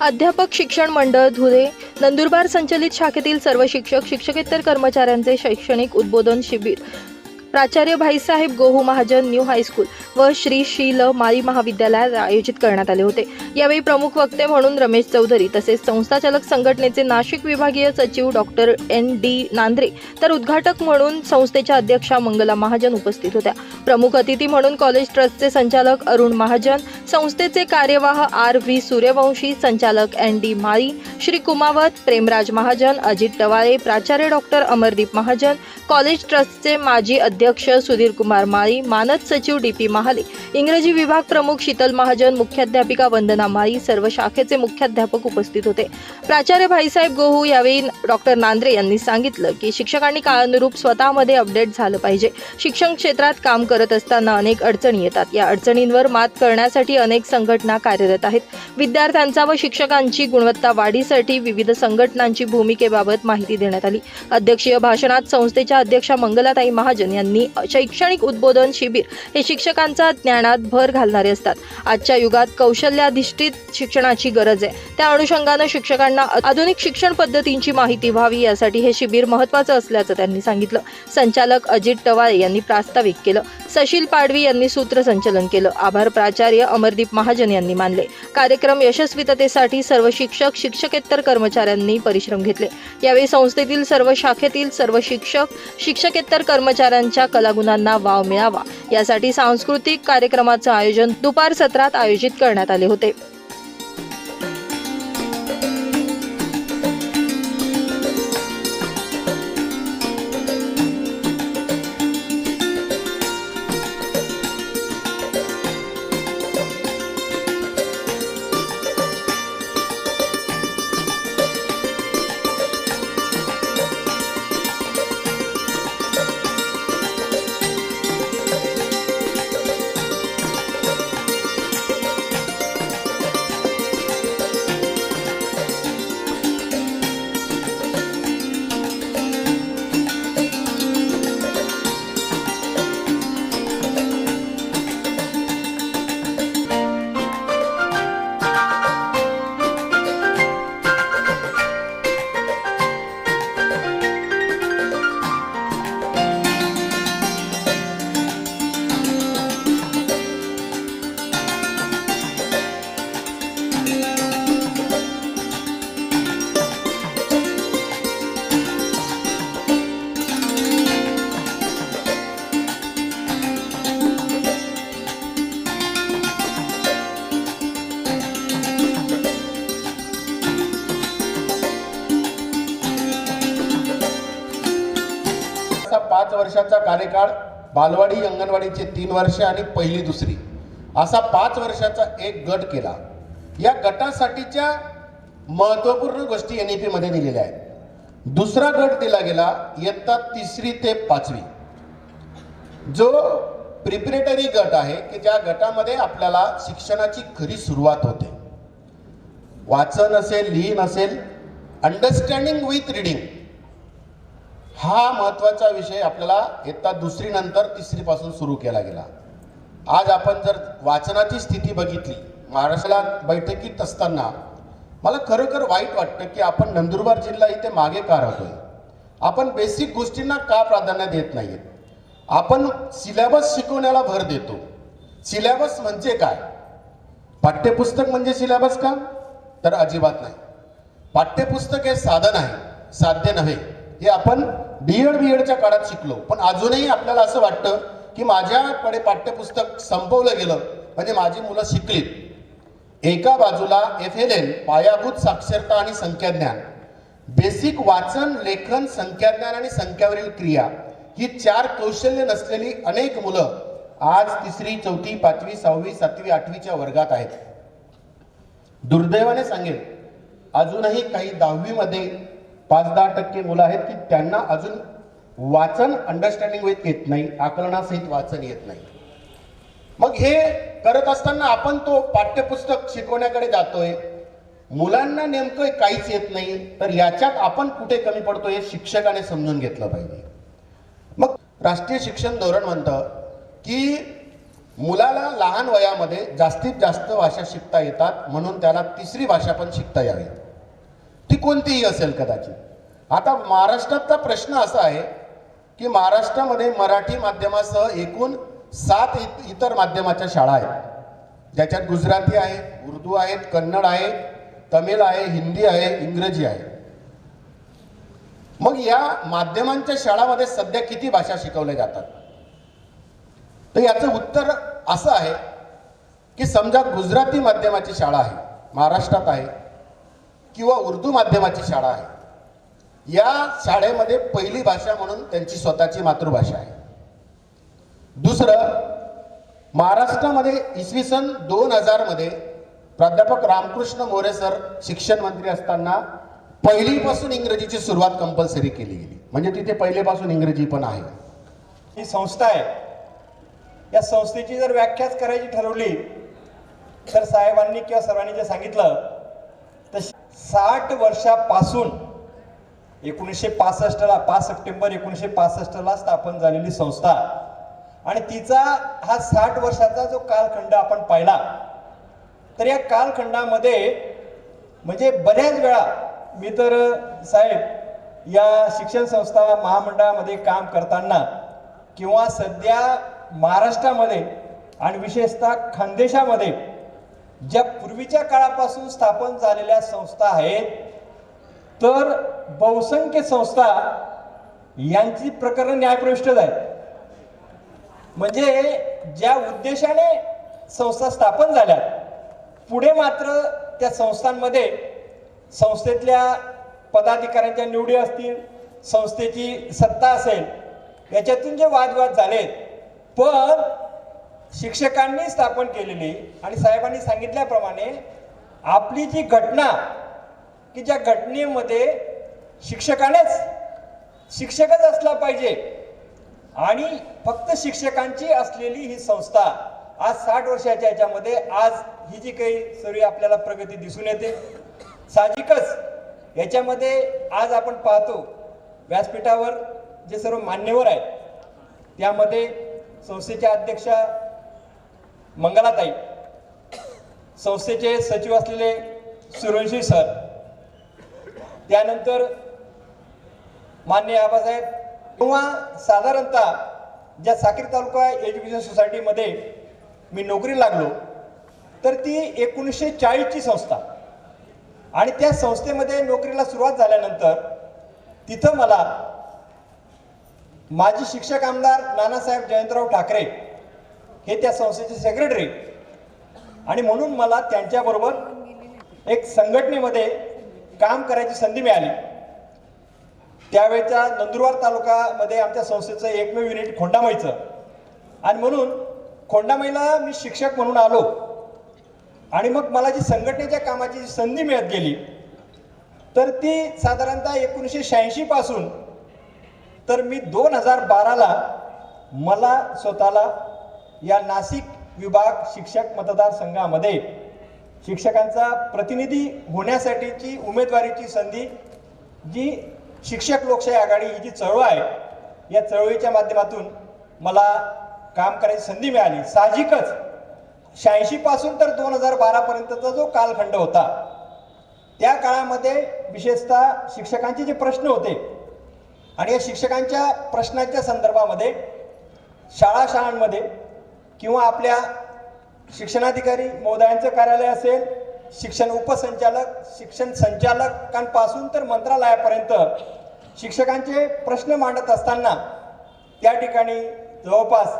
अध्यापक शिक्षण मंडळ धुळे नंदुरबार संचलित शाखेतील सर्व शिक्षक शिक्षकेतर कर्मचाऱ्यांचे शैक्षणिक उद्बोधन शिबिर. प्राचार्य Bhaisaheb Gohu Mahajan new high school व श्री शील माळी महाविद्यालयात आयोजित करण्यात आले होते. यावेळी प्रमुख वक्ते म्हणून रमेश चौधरी तसेच संस्थाचालक संघटनेचे नाशिक विभागीय सचिव डॉक्टर एन. डी. नांद्रे तर उद्घाटक म्हणून संस्थेच्या अध्यक्षा मंगला महाजन उपस्थित होत्या. प्रमुख अतिथी म्हणून कॉलेज ट्रस्टचे संचालक अरुण महाजन संस्थेचे कार्यवाह आर व्ही सूर्यवंशी संचालक एन डी. माळी श्री कुमावत प्रेमराज महाजन अजित टवाळे प्राचार्य डॉक्टर अमरदीप महाजन कॉलेज ट्रस्टचे माजी अध्यक्ष सुधीर कुमार माळी मानद सचिव डी पी महाले इंग्रजी विभाग प्रमुख शीतल महाजन मुख्याध्यापिका वंदना माळी सर्व शाखेचे मुख्याध्यापक उपस्थित होते. प्राचार्य भाईसाहेब गोहू यावेळी डॉक्टर नांद्रे यांनी सांगितलं की शिक्षकांनी काळानुरूप स्वतःमध्ये अपडेट झालं पाहिजे. शिक्षण क्षेत्रात काम करत असताना अनेक अडचणी येतात. या अडचणींवर मात करण्यासाठी अनेक संघटना कार्यरत आहेत. विद्यार्थ्यांचा व शिक्षकांची गुणवत्ता वाढीसाठी विविध संघटनांची भूमिकेबाबत माहिती देण्यात आली. अध्यक्षीय भाषणात संस्थेच्या अध्यक्षा मंगलाताई महाजन यांनी शैक्षणिक उद्बोधन शिबिर हे शिक्षकांचा ज्ञानात भर घालणारे असतात. आजच्या युगात कौशल्याधिष्ठित शिक्षणाची गरज आहे. त्या अनुषंगानं शिक्षकांना आधुनिक शिक्षण पद्धतींची माहिती व्हावी यासाठी हे शिबिर महत्त्वाचं असल्याचं त्यांनी सांगितलं. संचालक अजित टवाळे यांनी प्रास्ताविक केलं. सशील पाडवी यांनी सूत्रसंचलन केलं. आभार प्राचार्य अमरदीप महाजन यांनी मानले. कार्यक्रम यशस्वीततेसाठी सर्व शिक्षक शिक्षकेतर कर्मचाऱ्यांनी परिश्रम घेतले. यावेळी संस्थेतील सर्व शाखेतील सर्व शिक्षक शिक्षकेतर कर्मचाऱ्यांच्या कलागुणांना वाव मिळावा. यासाठी सांस्कृतिक कार्यक्रमाचं आयोजन दुपार सत्रात आयोजित करण्यात आले होते. कार्यकाळ बालवाडी अंगणवाडीचे तीन वर्ष आणि पहिली दुसरी. असा पाच वर्षाचा एक गट केला. या गटासाठीच्या महत्त्वपूर्ण गोष्टी एन ई पी मध्ये दिलेल्या आहेत. दुसरा गट दिला गेला इयत्ता तिसरी ते पाचवी. जो प्रिपरेटरी गट आहे की ज्या गटामध्ये आपल्याला शिक्षणाची खरी सुरुवात होते. वाचन असेल लिहिण असेल अंडरस्टँडिंग विथ रिडिंग हा महत्त्वाचा विषय आपल्याला इयत्ता दुसरी नंतर तिसरीपासून सुरू केला गेला. आज आपण जर वाचनाची स्थिती बघितली महाराष्ट्राला बैठकीत असताना मला खरोखर वाईट वाटतं की आपण नंदुरबार जिल्हा इथे मागे का राहतोय? आपण बेसिक गोष्टींना का प्राधान्य देत नाहीत? आपण सिलेबस शिकवण्याला भर देतो. सिलेबस म्हणजे काय? पाठ्यपुस्तक म्हणजे सिलेबस का? तर अजिबात नाही. पाठ्यपुस्तक हे साधन आहे साध्य नव्हे. हे आपण डी एड बी एडच्या काळात शिकलो. पण अजूनही आपल्याला असं वाटतं की माझ्याकडे पाठ्यपुस्तक संपवलं गेलं म्हणजे माझी मुलं शिकलीत एका बाजूला एफ एल एन पायाभूत साक्षरता आणि संख्याज्ञान. बेसिक वाचन लेखन संख्याज्ञान आणि संख्यावरील क्रिया ही चार कौशल्य नसलेली अनेक मुलं आज तिसरी चौथी पाचवी सहावी सातवी आठवीच्या वर्गात आहेत. दुर्दैवाने सांगेल अजूनही काही दहावीमध्ये पाच दहा टक्के मुलं आहेत की त्यांना अजून वाचन अंडरस्टँडिंग विथ येत नाही आकलनासहित वाचन येत नाही. मग हे करत असताना आपण तो पाठ्यपुस्तक शिकवण्याकडे जातोय. मुलांना नेमकं काहीच येत नाही तर याच्यात आपण कुठे कमी पडतो हे शिक्षकाने समजून घेतलं पाहिजे. मग राष्ट्रीय शिक्षण धोरण म्हणतं की मुलाला लहान वयामध्ये जास्तीत जास्त भाषा शिकता येतात म्हणून त्याला तिसरी भाषा पण शिकता यावी. ती कोणतीही असेल कदाचित. आता महाराष्ट्रातचा प्रश्न असा आहे की महाराष्ट्रामध्ये मराठी माध्यमासह एकूण सात इत- इतर माध्यमाच्या शाळा आहेत. ज्याच्यात गुजराती आहे उर्दू आहेत कन्नड आहे तमिळ आहे हिंदी आहे इंग्रजी आहे. मग या माध्यमांच्या शाळामध्ये सध्या किती भाषा शिकवल्या जातात? तर याचं उत्तर असं आहे की समजा गुजराती माध्यमाची शाळा आहे महाराष्ट्रात आहे किंवा उर्दू माध्यमाची शाळा आहे. या शाळेमध्ये पहिली भाषा म्हणून त्यांची स्वतःची मातृभाषा आहे. दुसरं महाराष्ट्रामध्ये इसवी सन दोन हजारमध्ये प्राध्यापक रामकृष्ण मोरे सर शिक्षण मंत्री असताना पहिलीपासून इंग्रजीची सुरुवात कंपल्सरी केली गेली. म्हणजे तिथे पहिलेपासून इंग्रजी पण आहे. ही संस्था आहे. या संस्थेची जर व्याख्याच करायची ठरवली तर साहेबांनी किंवा सर्वांनी जे सांगितलं तशी साठ वर्षापासून एकोणीसशे पासष्टला पाच सप्टेंबर एकोणीसशे पासष्टला स्थापन झालेली संस्था. आणि तिचा हा साठ वर्षाचा जो कालखंड आपण पाहिला तर या कालखंडामध्ये म्हणजे बऱ्याच वेळा मी तर साहेब या शिक्षण संस्था महामंडळामध्ये काम करताना किंवा सध्या महाराष्ट्रामध्ये आणि विशेषतः खानदेशामध्ये ज्या पूर्वीच्या काळापासून स्थापन झालेल्या संस्था आहेत तर बहुसंख्य संस्था यांची प्रकरण न्यायप्रविष्टच आहेत. म्हणजे ज्या उद्देशाने संस्था स्थापन झाल्या पुढे मात्र त्या संस्थांमध्ये संस्थेतल्या पदाधिकाऱ्यांच्या निवडी असतील संस्थेची सत्ता असेल याच्यातून जे वादवाद झालेत. पण शिक्षकांनी स्थापन केलेली आणि साहेबांनी सांगितल्याप्रमाणे आपली जी घटना की ज्या घटनेमध्ये शिक्षकानेच शिक्षकच असला पाहिजे आणि फक्त शिक्षकांची असलेली ही संस्था आज साठ वर्षाच्या याच्यामध्ये आज ही जी काही सर्व आपल्याला प्रगती दिसून येते. साहजिकच याच्यामध्ये आज आपण पाहतो व्यासपीठावर जे सर्व मान्यवर आहेत त्यामध्ये संस्थेच्या अध्यक्षा मंगलाताई संस्थेचे सचिव असलेले सुरवंशी सर त्यानंतर मान्य आबासाहेब किंवा साधारणतः ज्या साखरी तालुका एज्युकेशन सोसायटीमध्ये मी नोकरी लागलो तर ती एकोणीसशे चाळीसची संस्था. आणि त्या संस्थेमध्ये नोकरीला सुरुवात झाल्यानंतर तिथं मला माजी शिक्षक आमदार नानासाहेब जयंतराव ठाकरे हे त्या संस्थेचे सेक्रेटरी आणि म्हणून मला त्यांच्याबरोबर एक संघटनेमध्ये काम करायची संधी मिळाली. त्यावेळेच्या नंदुरबार तालुकामध्ये आमच्या संस्थेचं एकमेव युनिट खोंडामईचं. आणि म्हणून खोंडामईला मी शिक्षक म्हणून आलो. आणि मग मला जी संघटनेच्या कामाची जी संधी मिळत गेली तर ती साधारणतः एकोणीसशे शहाऐंशी पासून तर मी दोन हजार बाराला मला स्वतःला या नाशिक विभाग शिक्षक मतदारसंघामध्ये शिक्षकांचा प्रतिनिधी होण्यासाठीची उमेदवारीची संधी जी शिक्षक लोकशाही आघाडी ही जी चळवळ आहे या चळवळीच्या माध्यमातून मला काम करायची संधी मिळाली. साहजिकच शहाऐंशीपासून तर दोन हजार बारापर्यंतचा जो कालखंड होता त्या काळामध्ये विशेषतः शिक्षकांचे जे प्रश्न होते आणि या शिक्षकांच्या प्रश्नाच्या संदर्भामध्ये शाळा शाळांमध्ये किंवा आपल्या शिक्षणाधिकारी महोदयांचं कार्यालय असेल शिक्षण उपसंचालक शिक्षण संचालकांपासून तर मंत्रालयापर्यंत शिक्षकांचे प्रश्न मांडत असताना त्या ठिकाणी जवळपास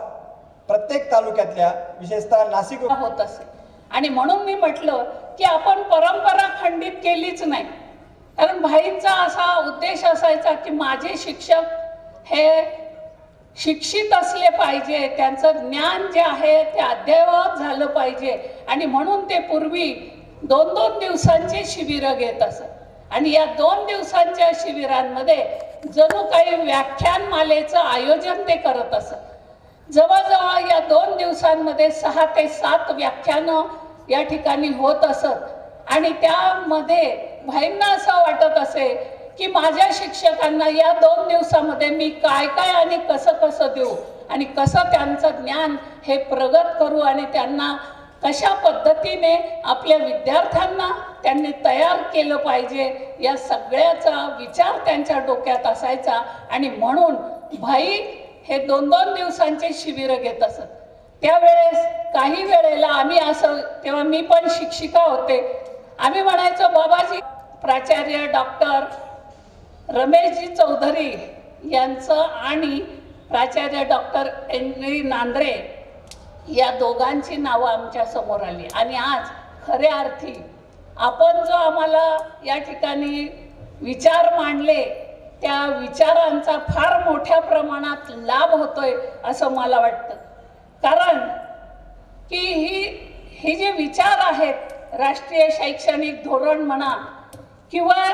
प्रत्येक तालुक्यातल्या विशेषतः नाशिक होत असे आणि म्हणून मी म्हटलं की आपण परंपरा खंडित केलीच नाही. कारण भाईंचा असा उद्देश असायचा की माझे शिक्षक हे शिक्षित असले पाहिजे त्यांचं ज्ञान जे आहे ते अद्ययावत झालं पाहिजे. आणि म्हणून ते पूर्वी दोन दोन दिवसांचे शिबिरं घेत असत. आणि या दोन दिवसांच्या शिबिरांमध्ये जणू काही व्याख्यानमालेचं आयोजन ते करत असत. जवळजवळ या दोन दिवसांमध्ये सहा ते सात व्याख्यानं या ठिकाणी होत असत. आणि त्यामध्ये भाईंना असं वाटत असे की माझ्या शिक्षकांना या दोन दिवसामध्ये मी काय काय आणि कसं कसं देऊ आणि कसं त्यांचं ज्ञान हे प्रगत करू आणि त्यांना कशा पद्धतीने आपल्या विद्यार्थ्यांना त्यांनी तयार केलं पाहिजे या सगळ्याचा विचार त्यांच्या डोक्यात असायचा. आणि म्हणून भाई हे दोन दोन दिवसांचे शिबिरं घेत असत. त्यावेळेस काही वेळेला आम्ही असं तेव्हा मी पण शिक्षिका होते. आम्ही म्हणायचो बाबाजी प्राचार्य डॉक्टर रमेशजी चौधरी यांचं आणि प्राचार्य डॉक्टर एन व्ही नांद्रे या दोघांची नावं आमच्यासमोर आली. आणि आज खऱ्या अर्थी आपण जो आम्हाला या ठिकाणी विचार मांडले त्या विचारांचा फार मोठ्या प्रमाणात लाभ होतोय असं मला वाटतं. कारण की ही हे जे विचार आहेत राष्ट्रीय शैक्षणिक धोरण म्हणा किंवा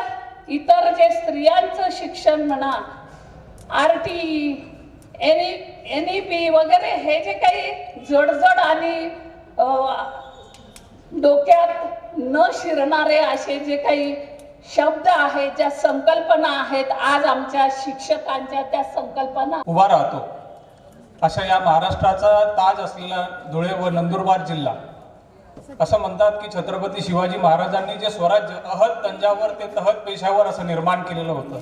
इतर जे स्त्रियांचं शिक्षण म्हणा R T N N E P वगैरे हे जे काही जडजड आणि डोक्यात न शिरणारे असे जे काही शब्द आहेत ज्या संकल्पना आहेत आज आमच्या शिक्षकांच्या त्या संकल्पना. उभा राहतो. अशा या महाराष्ट्राचा ताज असलेला धुळे व नंदुरबार जिल्हा. असं म्हणतात की छत्रपती शिवाजी महाराजांनी जे स्वराज्य अहत तंजावर ते तहत पेशावर असं निर्माण केलेलं होतं.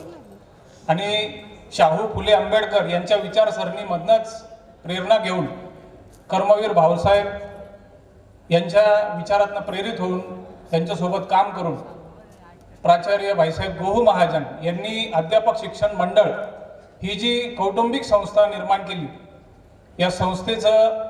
आणि शाहू फुले आंबेडकर यांच्या विचारसरणीमधनंच प्रेरणा घेऊन कर्मवीर भाऊसाहेब यांच्या विचारातनं प्रेरित होऊन त्यांच्यासोबत काम करून प्राचार्य भाईसाहेब गोहू महाजन यांनी अध्यापक शिक्षण मंडळ ही जी कौटुंबिक संस्था निर्माण केली या संस्थेचं